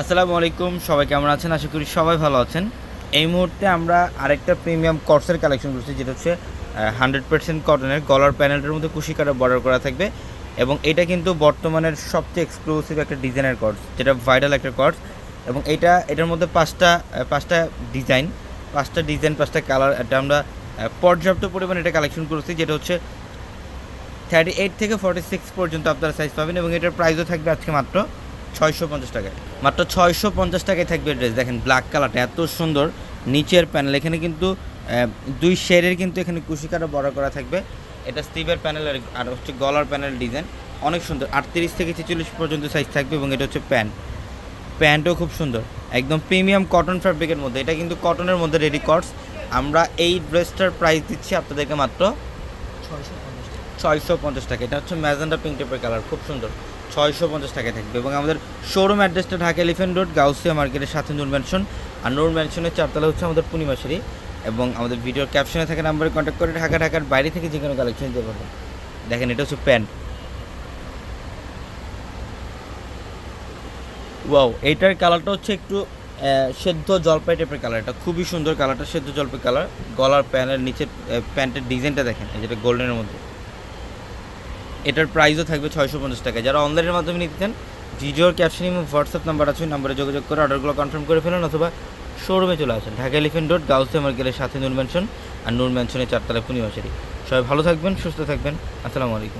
আসসালামু আলাইকুম, সবাই কেমন আছেন? আশা করি সবাই ভালো আছেন। এই মুহূর্তে আমরা আরেকটা প্রিমিয়াম কর্সের কালেকশন করছি, যেটা হচ্ছে হান্ড্রেড পার্সেন্ট কটনের গলার প্যানেলটার মধ্যে কুশি কাটা বর্ডার করা থাকবে। এবং এটা কিন্তু বর্তমানের সবচেয়ে এক্সক্লুসিভ একটা ডিজাইনের কর্স যেটা ভাইরাল একটা কর্স এবং এটা, এটার মধ্যে পাঁচটা পাঁচটা ডিজাইন পাঁচটা ডিজাইন পাঁচটা কালার এটা আমরা পর্যাপ্ত পরিমাণে এটা কালেকশন করেছি, যেটা হচ্ছে থার্টি এইট থেকে ফর্টি সিক্স পর্যন্ত আপনারা সাইজ পাবেন এবং এটার প্রাইসও থাকবে আজকে মাত্র ছয়শো পঞ্চাশ টাকায়। মাত্র ছয়শো পঞ্চাশ টাকায় থাকবে ড্রেস দেখেন ব্ল্যাক কালারটা এত সুন্দর। নিচের প্যানেল এখানে কিন্তু দুই শেডের কিন্তু এখানে কুশিকাটা বড় করা থাকবে। এটা স্টিভের প্যানেল আর হচ্ছে গলার প্যানেল ডিজাইন অনেক সুন্দর। আটত্রিশ থেকে ছেচল্লিশ পর্যন্ত সাইজ থাকবে এবং এটা হচ্ছে প্যান্ট প্যান্টও খুব সুন্দর। একদম প্রিমিয়াম কটন ফ্যাব্রিকের মধ্যে। এটা কিন্তু কটনের মধ্যে রেডি কটস আমরা এই ড্রেসটার প্রাইস দিচ্ছি আপনাদেরকে মাত্র ছয়শো পঞ্চাশ টাকা। এটা হচ্ছে ম্যাজেন্ডা পিঙ্ক টেপের কালার খুব সুন্দর। ছয়শো পঞ্চাশ টাকায় থাকবে এবং আমাদের শোরুম অ্যাড্রেসটা ঢাকা এলিফেন্ট রোড গাউসিয়া মার্কেটের সাথে নূর ম্যানশন আর নূর ম্যানশনের চারতলা হচ্ছে আমাদের পূর্ণিমাশারি এবং আমাদের ভিডিওর ক্যাপশনে থাকা নাম্বারে কন্ট্যাক্ট করে ঢাকা, ঢাকার বাইরে থেকে যে কোনো কালেকশন দিতে পারবেন। দেখেন, এটা হচ্ছে প্যান্ট ওয়াও এইটার কালারটা হচ্ছে একটু সেদ্ধ জলপাই টাইপের কালার এটা খুবই সুন্দর কালারটা সেদ্ধ জলপাই কালার গলার প্যানের নিচের প্যান্টের ডিজাইনটা দেখেন যেটা গোল্ডেনের মধ্যে। এটার প্রাইসও থাকবে ছয়শো পঞ্চাশ টাকা যারা অনলাইনের মাধ্যমে নিতে চান ভিডিওর ক্যাপশন এবং হোয়াটসঅ্যাপ নাম্বার আছে নাম্বারে যোগাযোগ করে অর্ডারগুলো কনফার্ম করে ফেলুন অথবা শোরুমে চলে আসেন। ঢাকা এলিফেন্ট রোড গাউসে মার্কেলের সাথে নূর ম্যানশন আর নূর ম্যানশনের চারতলা পূর্ণিমাশারি সবাই ভালো থাকবেন, সুস্থ থাকবেন। আসসালামু আলাইকুম।